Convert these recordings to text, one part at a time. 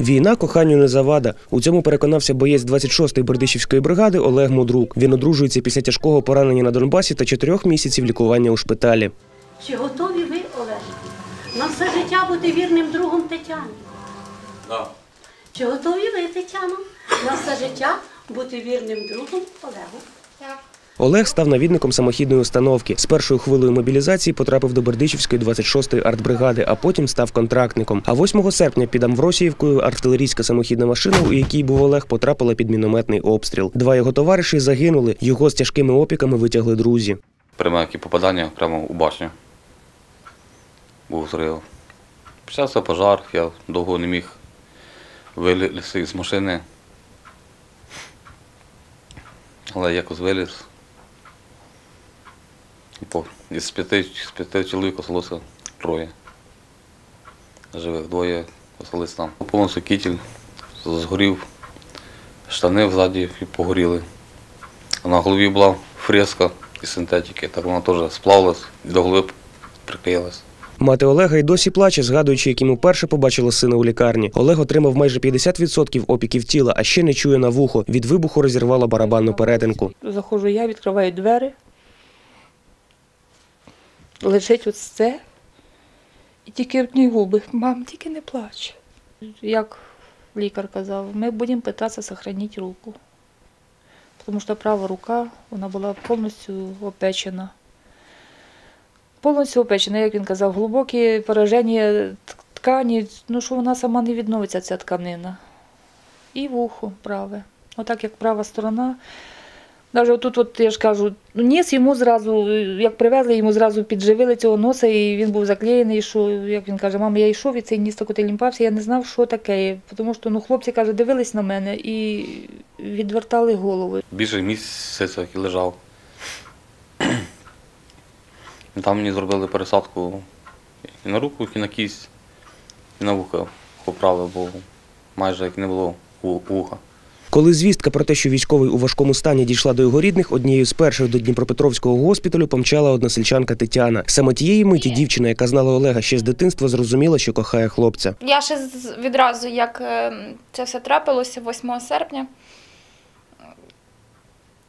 Війна коханню не завада. У цьому переконався боєць 26-ї Бердичівської бригади Олег Мудрук. Він одружується після тяжкого поранення на Донбасі та чотирьох місяців лікування у шпиталі. Чи готові ви, Олег, на все життя бути вірним другом Тетяні? Да. Чи готові ви, Тетяно, на все життя бути вірним другом Олегу? Олег став навідником самохідної установки. З першою хвилею мобілізації потрапив до Бердичівської 26-ї артбригади, а потім став контрактником. А 8 серпня під Амвросіївкою артилерійська самохідна машина, у якій був Олег, потрапила під мінометний обстріл. Два його товариші загинули. Його з тяжкими опіками витягли друзі. Пряме попадання прямо у башню. Був зрив. Почався пожар, я довго не міг вилізти з машини. Але якось виліз. І по- Із п'яти, з п'яти чоловік осталося троє. Живих двоє осталися там. Повністю кітель згорів, штани взаді погоріли. На голові була фреска із синтетики, так вона теж сплавилась і до голови приклеїлась. Мати Олега й досі плаче, згадуючи, як йому вперше побачила сина у лікарні. Олег отримав майже 50% опіків тіла, а ще не чує на вухо. Від вибуху розірвало барабанну перетинку. Заходжу я, відкриваю двері. Лежить ось це. І тільки одні губи. Мам, тільки не плач. Як лікар казав, ми будемо питатися зберігати руку. Тому що права рука вона була повністю опечена. Повністю опечена, як він казав, глибокі пораження ткані, ну що вона сама не відновиться, ця тканина. І вухо праве. Отак як права сторона. Навіть отут, от, я ж кажу, ну, ніс йому зразу, як привезли, йому зразу підживили цього носа, і він був заклеєний, що, як він каже, мама, я йшов, і цей ніс так лімпався, я не знав, що таке. Тому що ну, хлопці, каже, дивились на мене і відвертали голови. Більше місяця і лежав. Там мені зробили пересадку і на руку, і на кість, і на вуха поправили, бо майже як не було ву- вуха. Коли звістка про те, що військовий у важкому стані дійшла до його рідних, однією з перших до Дніпропетровського госпіталю помчала односельчанка Тетяна. Саме тієї миті дівчина, яка знала Олега ще з дитинства, зрозуміла, що кохає хлопця. Я ще відразу, як е, це все трапилося 8 серпня.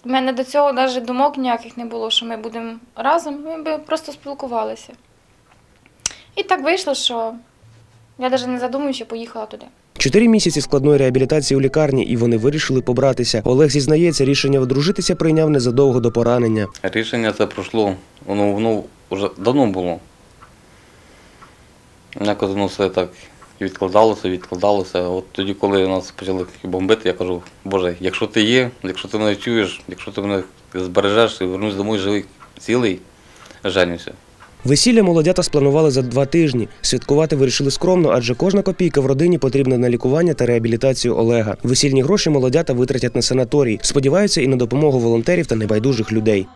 У мене до цього навіть думок ніяких не було, що ми будемо разом, ми би просто спілкувалися. І так вийшло, що я навіть не задумуючи, поїхала туди. Чотири місяці складної реабілітації у лікарні, і вони вирішили побратися. Олег зізнається, рішення одружитися прийняв незадовго до поранення. Рішення це пройшло, воно, воно вже давно було. Якось воно все так відкладалося, відкладалося. От тоді, коли нас почали бомбити, я кажу, Боже, якщо ти є, якщо ти мене чуєш, якщо ти мене збережеш і вернусь домой живий, цілий, женюся. Весілля молодята спланували за два тижні. Святкувати вирішили скромно, адже кожна копійка в родині потрібна на лікування та реабілітацію Олега. Весільні гроші молодята витратять на санаторій. Сподіваються і на допомогу волонтерів та небайдужих людей.